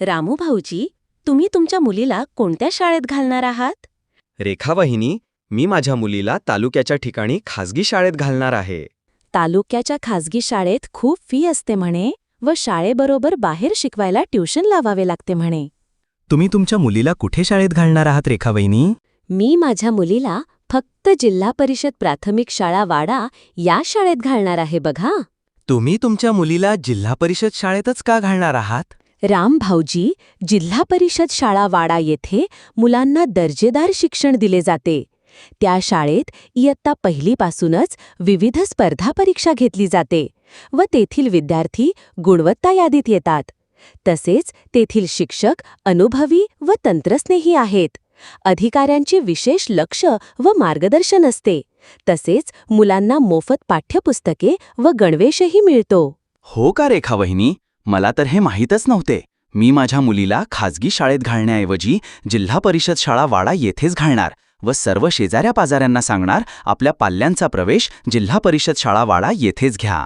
रामू भाऊजी तुम्ही तुमच्या मुलीला कोणत्या शाळेत घालणार आहात? रेखा वहिनी मी माझ्या मुलीला तालुक्याच्या ठिकाणी खासगी शाळेत घालणार आहे. तालुक्याच्या खासगी शाळेत खूप फी असते म्हणे व शाळेबरोबर बाहेर शिकवायला ट्युशन लावावे लागते म्हणे. तुम्ही तुमच्या मुलीला कुठे शाळेत घालणार आहात रेखावहिनी मी माझ्या मुलीला फक्त जिल्हा परिषद प्राथमिक शाळा वाडा या शाळेत घालणार आहे बघा. तुम्ही तुमच्या मुलीला जिल्हा परिषद शाळेतच का घालणार आहात? राम भाऊजी जिल्हा परिषद शाळा वाडा येथे मुलांना दर्जेदार शिक्षण दिले जाते. त्या शाळेत इयत्ता पहिलीपासूनच विविध स्पर्धा परीक्षा घेतली जाते व तेथील विद्यार्थी गुणवत्ता यादीत येतात. तसेच तेथील शिक्षक अनुभवी व तंत्रस्नेही आहेत. अधिकाऱ्यांचे विशेष लक्ष व मार्गदर्शन असते. तसेच मुलांना मोफत पाठ्यपुस्तके व गणवेशही मिळतो. हो का रेखा वहिनी? मला तर हे माहीतच नव्हते. मी माझ्या मुलीला खाजगी शाळेत घालण्याऐवजी जिल्हा परिषद शाळा वाडा येथेच घालणार व सर्व शेजाऱ्या पाजाऱ्यांना सांगणार आपल्या पाल्यांचा प्रवेश जिल्हा परिषद शाळा वाडा येथेच घ्या.